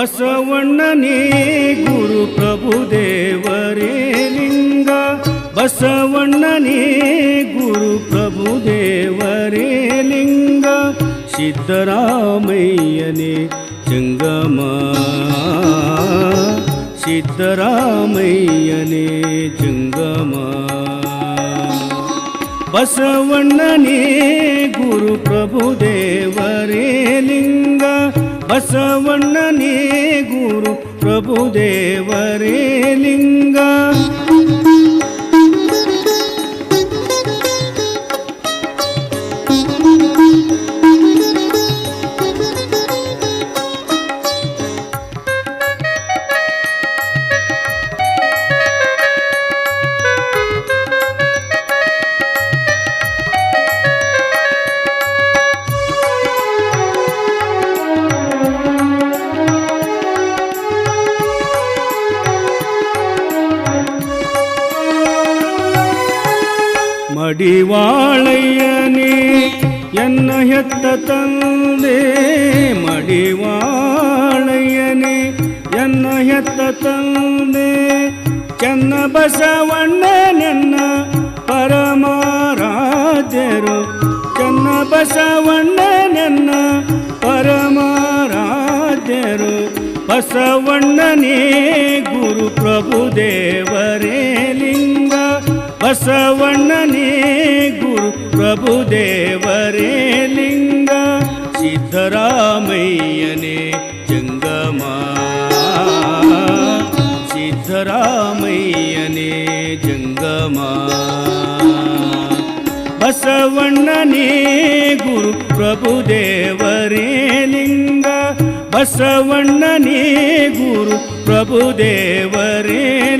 ಬಸವಣ್ಣನೇ ಗುರು ಪ್ರಭು ದೇವರೇ ಲಿಂಗ. ಬಸವಣ್ಣನೇ ಗುರು ಪ್ರಭು ದೇವರೇ ಲಿಂಗ. ಸಿದ್ದರಾಮಯ್ಯನೇ ಜಂಗಮ. ಸಿದ್ದರಾಮಯ್ಯನೇ ಜಂಗಮ. ಬಸವಣ್ಣನೇ ಗುರು ಪ್ರಭು ದೇವರೇ ಲಿಂಗ. ಬಸವಣ್ಣನೇ ಗುರು ಪ್ರಭು ದೇವರೇ ಲಿಂಗ. ಮಡಿವಾಳಯ್ಯನೇ, ಎನ್ನ ಹೆತ್ತ ತಂದೆ ಮಡಿವಾಳಯ್ಯನೇ, ಎನ್ನ ಹೆತ್ತ ತಂದೆ ಚೆನ್ನ ಬಸವಣ್ಣ, ನನ್ನ ಪರಮಾರಾಧ್ಯರು ಚೆನ್ನ ಬಸವಣ್ಣ, ನನ್ನ ಪರಮಾರಾಧ್ಯರು ಬಸವಣ್ಣನೇ ಗುರು ಪ್ರಭು ದೇವರೇ ಬಸವಣ್ಣನೇ ಗುರು ಪ್ರಭು ದೇವರೇ ಲಿಂಗ ಸಿದ್ಧರಾಮಯ್ಯನೇ ಜಂಗಮ. ಸಿದ್ಧರಾಮಯ್ಯನೇ ಜಂಗಮ. ಬಸವಣ್ಣನೇ ಗುರು ಪ್ರಭು ದೇವರೇ ಲಿಂಗ, ಬಸವಣ್ಣನೇ ಗುರು ಪ್ರಭು ದೇವರೇ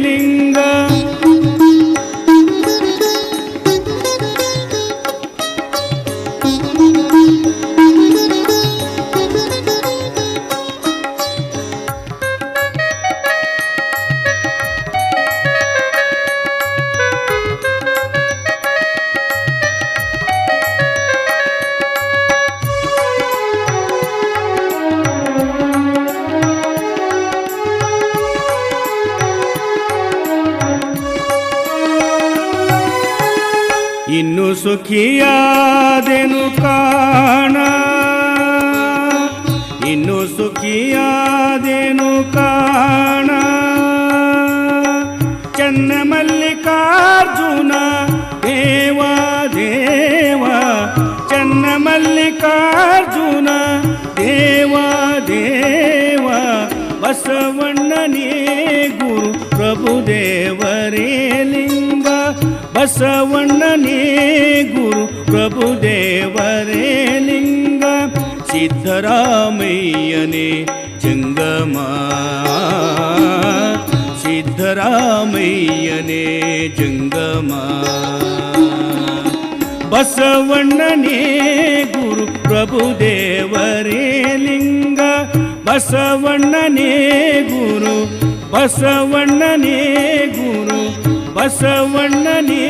ಇನ್ನು ಸುಖಿಯಾದೆನು ಕಾಣ. ಇನ್ನು ಸುಖಿಯಾದೆನು ಕಾಣ. ಚನ್ನ ಮಲ್ಲಿಕಾರ್ಜುನ ದೇವ ದೇವ. ಚನ್ನ ಮಲ್ಲಿಕಾರ್ಜುನ ದೇವ ದೇವ. ಬಸವಣ್ಣನೇ ಗುರು ಪ್ರಭು ದೇವರೇ ಲಿಂಗ. ಬಸವಣ್ಣನೇ ಗುರು ಪ್ರಭು ದೇವರೇ ಲಿಂಗ ಸಿದ್ಧರಾಮಯ್ಯನೇ ಜಂಗಮ. ಸಿದ್ಧರಾಮಯ್ಯನೇ ಜಂಗಮ. ಬಸವಣ್ಣನೇ ಗುರು ಪ್ರಭು ದೇವರೇ ಲಿಂಗ. ಬಸವಣ್ಣನೇ ಗುರು ಬಸವಣ್ಣನೇ ಗುರು ಬಸವಣ್ಣನೇ